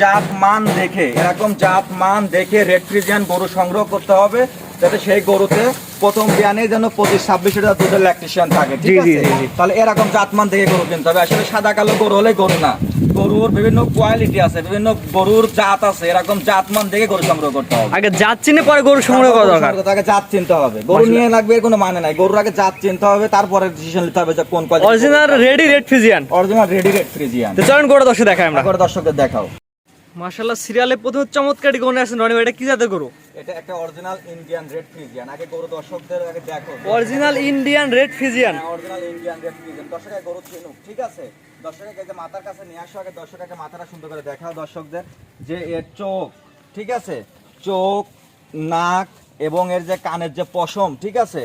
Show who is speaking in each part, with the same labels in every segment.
Speaker 1: জাত মান দেখে এরকম জাত মান দেখে রেড ফ্রিজিয়ান গরু সংগ্রহ করতে হবে যাতে সেই গরুতে প্রথম বিয়ানে যেন পঁচিশ ছাব্বিশ লিটার দুধের ল্যাকটেশন থাকে ঠিক আছে। তাহলে এরকম জাতমান দেখে গরু কিনতে হবে। আসলে সাদা কালো গরু হলে গরু না গরুর বিভিন্ন কোয়ালিটি আছে বিভিন্ন গরুর জাত আছে এরকম জাতমান দেখে গরু সংগ্রহ করতে হবে।
Speaker 2: আগে জাত চিনে পরে গরু সংগ্রহ করা দরকার।
Speaker 1: তাকে জাত চিনতে হবে। গরু নিয়ে লাগবে এর কোনো মানে নাই। গরুর আগে জাত চিনতে হবে তারপরে ডিসিশন নিতে হবে যে কোন
Speaker 2: original ready red Friesian
Speaker 1: original ready red Friesian
Speaker 2: তো চলেন গরু দর্শক দেখাই আমরা।
Speaker 1: করে দর্শকদের দেখাও।
Speaker 2: মাশাআল্লাহ সিরিয়ালে প্রথম চমৎকার গরু রনি ভাই এটা কি জাতের গরু?
Speaker 1: এটা একটা অরিজিনাল ইন্ডিয়ান রেড ফ্রিজিয়ান আগে গরু দর্শকদের আগে দেখো।
Speaker 2: Original Indian red Friesian
Speaker 1: original Indian red Friesian দর্শকের গরু চিনুক ঠিক আছে? দর্শকের যে মাথার কাছে নিয়ে আসো আগে দর্শকের মাথাটা সুন্দর করে দেখাও দর্শকদের। যে এর চোখ ঠিক আছে? চোখ নাক এবং এর যে কানের যে পশম ঠিক আছে?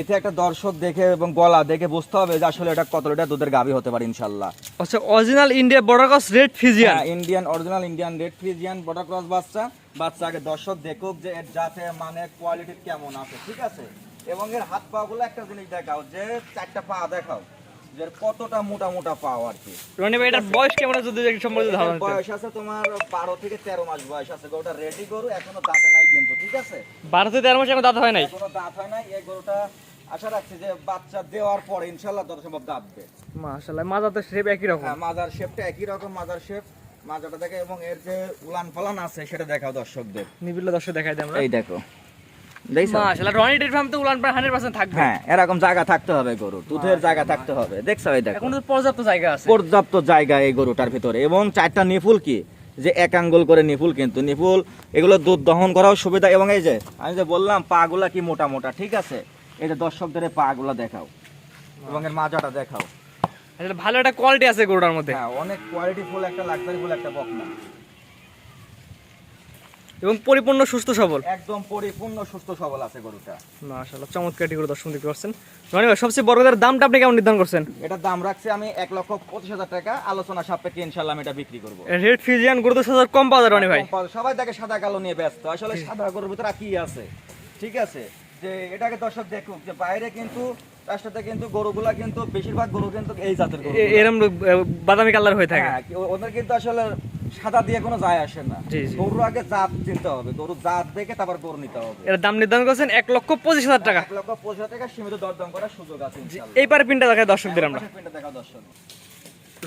Speaker 1: এতে একটা দর্শক দেখে এবং গলা দেখে বুঝতে হবে যে আসলে এটা কত লিটার দুধের গাভী হতে পারে ইনশাল্লাহ
Speaker 2: আচ্ছা original India border cross red Friesian
Speaker 1: Indian original Indian red Friesian border cross বাচ্চা। বাচ্চা আগে দর্শক দেখুক যে এর জাতে মানে কোয়ালিটি কেমন আছে ঠিক আছে? এবং এর হাত পাগুলো একটা জিনিস দেখাও যে চারটা পা দেখাও। যে কতটা মোটা মোটা পাও আর কি?
Speaker 2: রনি ভাই এটার বয়স কেমন যদি একটু সম্পর্কে ধারণা
Speaker 1: বয়স আছে তোমার বারো থেকে তেরো মাস বয়স আছে। গরুটা রেডি গরু এখনও দাঁতে নাই কিন্তু ঠিক আছে?
Speaker 2: বারো থেকে তেরো মাস এখন দাঁত হয় নাই?
Speaker 1: এখনও দাঁত হয় নাই। এই গরুটা আশা রাখছি যে বাচ্চা দেওয়ার পরে ইনশাল্লাহ যত সম্ভব দাঁতবে
Speaker 2: মাশাআল্লাহ মাজাতে শেপ একই রকম।
Speaker 1: হ্যাঁ মাজার শেপটা একই রকম মাজার শেপ মাজাটা দেখে এবং এর যে উলান ফালান আছে সেটা দেখাও দর্শকদের।
Speaker 2: নিবিড় দর্শক দেখাই দিই আমরা।
Speaker 1: এই দেখো।
Speaker 2: মাশাআল্লাহ রনি ডেট ফার্ম তো উলান 100% থাকবে।
Speaker 1: হ্যাঁ এরকম জায়গা থাকতে হবে গরু দুধের জায়গা থাকতে হবে দেখছ এই দেখো।
Speaker 2: এখন তো পর্যাপ্ত জায়গা আছে।
Speaker 1: পর্যাপ্ত জায়গা এই গরুটার ভিতরে। এবং চারটা নিফুল কি? যে এক আঙ্গুল করে নিফুল কিন্তু নিফুল এগুলো দুধ দহন করাও সুবিধা। এবং এই যে আমি যে বললাম পা গুলা কি মোটা মোটা ঠিক আছে? এই যে দর্শকদের পা গুলা দেখাও। এবং এর মাজাটা দেখাও।
Speaker 2: ভালো একটা কোয়ালিটি আছে গরুটার মধ্যে।
Speaker 1: হ্যাঁ অনেক কোয়ালিটি ফুল একটা লাক্সারি ফুল একটা বকনা।
Speaker 2: এবং পরিপূর্ণ সুস্থ সবল।
Speaker 1: একদম পরিপূর্ণ সুস্থ সবল আছে গরুটা।
Speaker 2: মাশাআল্লাহ চমৎকার গরু দর্শক দেখতে পাচ্ছেন। রনি ভাই সবচেয়ে বড় কথার দামটা আপনি কেমন নির্ধারণ করছেন?
Speaker 1: এটার দাম রাখছি আমি এক লক্ষ পঁচিশ হাজার টাকা। আলোচনা সাপেক্ষে ইনশাল্লাহ আমি এটা বিক্রি করব।
Speaker 2: রেড ফিজিয়ান গরু তো সাজার কম পাওয়া যায় রনি ভাই।
Speaker 1: সবাই দেখে সাদা কালো নিয়ে ব্যস্ত। আসলে সাদা গরুর ভিতরে কি আছে? ঠিক আছে? যে এটাকে দর্শক দেখুক যে বাইরে কিন্তু সাথে কিন্তু গরুগুলা কিন্তু বেশিরভাগ গরু কিন্তু এই জাতের গরু
Speaker 2: এ- এরম বাদামি কালার হয়ে থাকে।
Speaker 1: হ্যাঁ, ওদের কিন্তু আসলে সাদা দিয়ে কোনো যায় আসে না। গরুর আগে জাত চিনতে হবে গরু জাত দেখে তারপর গরু নিতে হবে।
Speaker 2: এর দাম নির্ধারণ করেছেন এক লক্ষ পঁচিশ হাজার টাকা।
Speaker 1: এক লক্ষ পঁচিশ হাজার টাকা সীমিত দরদাম করার সুযোগ আছে ইনশাআল্লাহ।
Speaker 2: এই পারে পিনটা দেখায় দর্শকদের আমরা।
Speaker 1: পিনটা দেখাও দর্শক।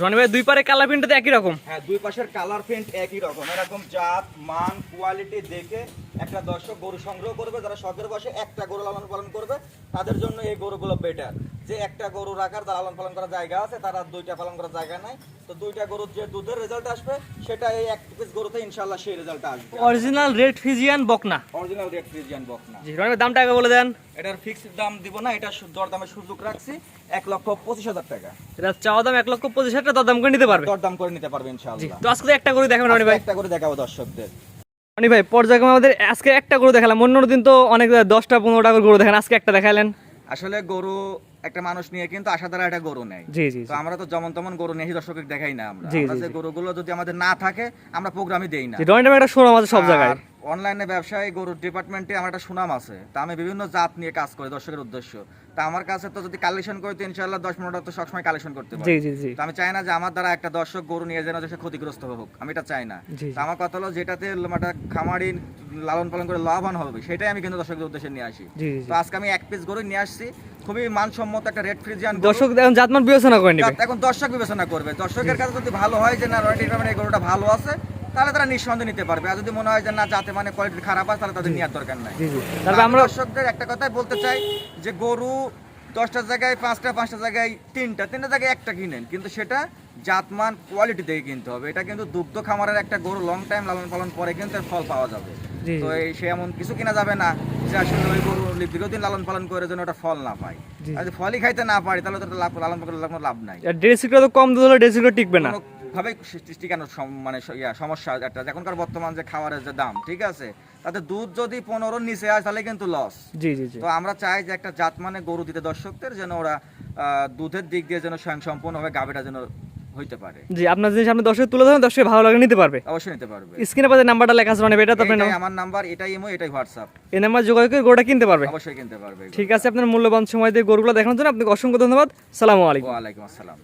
Speaker 2: রনি ভাই দুই পারে কালার পিনটাতে একই রকম?
Speaker 1: হ্যাঁ দুই পাশের কালার প্রিন্ট একই রকম। এরকম জাত মান কোয়ালিটি দেখে একটা দর্শক গরু সংগ্রহ করবে যারা শখের বসে একটা গরু লালন পালন করবে তাদের জন্য এই গরুগুলো বেটার যে একটা গরু রাখার তার লালন পালন করার জায়গা আছে তারা দুইটা পালন করার জায়গা নাই। তো দুইটা গরুর যে দুধের রেজাল্ট আসবে সেটা এই এক পিস গরুতে ইনশাল্লাহ সেই রেজাল্ট আসবে।
Speaker 2: অরিজিনাল রেড ফিজিয়ান বকনা।
Speaker 1: অরিজিনাল রেড ফ্রিজিয়ান বকনা।
Speaker 2: জি রনি দামটা আগে বলে দেন।
Speaker 1: এটার ফিক্সড দাম দিব না এটা দরদামের সুযোগ রাখছি এক লক্ষ পঁচিশ হাজার টাকা।
Speaker 2: এটা চাওয়া দাম এক লক্ষ পঁচিশ হাজার টাকা দাম করে নিতে পারবে।
Speaker 1: দরদাম করে নিতে পারবে
Speaker 2: জি
Speaker 1: ইনশাল্লাহ
Speaker 2: তো আজকে একটা গরু দেখাবেন রনি ভাই।
Speaker 1: একটা করে দেখাবো দর্শকদের।
Speaker 2: রনি ভাই পর্যায়ক্রমে আমাদের আজকে একটা গরু দেখালাম অন্য দিন তো অনেক দশটা পনেরোটা করে গরু দেখেন আজকে একটা দেখালেন
Speaker 1: আসলে গরু একটা মানুষ নিয়ে কিন্তু আশা দ্বারা একটা গরু নেয়।
Speaker 2: জি জি
Speaker 1: তো আমরা তো যেমন তেমন গরু নেই দর্শকের দেখাই না আমরা। যে গরুগুলো যদি আমাদের না থাকে আমরা প্রোগ্রামই দেই না।
Speaker 2: একটা শোনা আছে সব জায়গায়।
Speaker 1: অনলাইনে ব্যবসায় গরুর ডিপার্টমেন্টে আমার একটা সুনাম আছে। তা আমি বিভিন্ন জাত নিয়ে কাজ করি দর্শকের উদ্দেশ্য। তা আমার কাছে তো যদি কালেকশন করি তো ইনশাল্লাহ দশ পনেরোটা তো সবসময় কালেকশন করতে পারি। তো আমি চাই না যে আমার দ্বারা একটা দর্শক গরু নিয়ে যেন সে ক্ষতিগ্রস্ত হোক আমি এটা চাই না। তো আমার কথা হলো যেটাতে একটা খামারি লালন পালন করে লাভবান হবে সেটাই আমি কিন্তু দর্শকের উদ্দেশ্যে নিয়ে আসি। তো আজকে আমি এক পিস গরু নিয়ে আসছি খুবই মানসম্মত একটা রেড ফ্রিজিয়ান
Speaker 2: দর্শক এখন জাতমান বিবেচনা করে নেবে।
Speaker 1: এখন দর্শক বিবেচনা করবে। দর্শকের কাছে যদি ভালো হয় যে না রয়্যাল ডিপার্টমেন্ট এই গরুটা ভালো আছে তাহলে তারা নিঃসন্দেহে নিতে পারবে। আর যদি মনে হয় যে না যাতে মানে কোয়ালিটি খারাপ আছে তাহলে তাদের নেওয়ার দরকার নাই। তারপর
Speaker 2: আমরা
Speaker 1: দর্শকদের একটা কথাই বলতে চাই যে গরু দশটা জায়গায় পাঁচটা পাঁচটা জায়গায় তিনটা তিনটা জায়গায় একটা কিনেন। কিন্তু সেটা জাতমান কোয়ালিটি দেখে কিনতে হবে। এটা কিন্তু দুগ্ধ খামারের একটা গরু লং টাইম লালন পালন পরে কিন্তু এর ফল পাওয়া যাবে। তো এই সে এমন কিছু কিনা যাবে না যে আসলে ওই গরু দীর্ঘদিন লালন পালন করে যেন ওটা ফল না পায়। আর যদি ফলই খাইতে না পারি তাহলে তো লাভ লালন পালন লাভ নাই।
Speaker 2: ড্রেসিকটা তো কম দুধ হলে ড্রেসিকটা টিকবে না।
Speaker 1: ভাবে কেন মানে সমস্যা একটা এখনকার বর্তমান যে খাবারের যে দাম ঠিক আছে? তাতে দুধ যদি পনেরোর নিচে আসে তাহলে কিন্তু লস
Speaker 2: জি জি
Speaker 1: তো আমরা চাই যে একটা জাত মানে গরু দিতে দর্শকদের যেন ওরা দুধের দিক দিয়ে যেন স্বয়ং সম্পূর্ণভাবে গাভিটা যেন হইতে পারে।
Speaker 2: জি আপনার জিনিস আপনি দর্শক তুলে ধরেন দর্শক ভালো লাগে নিতে পারবে।
Speaker 1: অবশ্যই নিতে পারবে।
Speaker 2: স্ক্রিনে পাশে নাম্বারটা লেখা আছে এটা তো আপনার
Speaker 1: আমার নাম্বার এটাই ইমো এটাই হোয়াটসঅ্যাপ
Speaker 2: এই নাম্বার যোগাযোগ করে কিনতে পারবে।
Speaker 1: অবশ্যই কিনতে পারবে
Speaker 2: ঠিক আছে আপনার মূল্যবান সময় দিয়ে গরুগুলো দেখানোর জন্য আপনাকে অসংখ্য ধন্যবাদ। সালামু আলাইকুম।
Speaker 1: আসসালাম।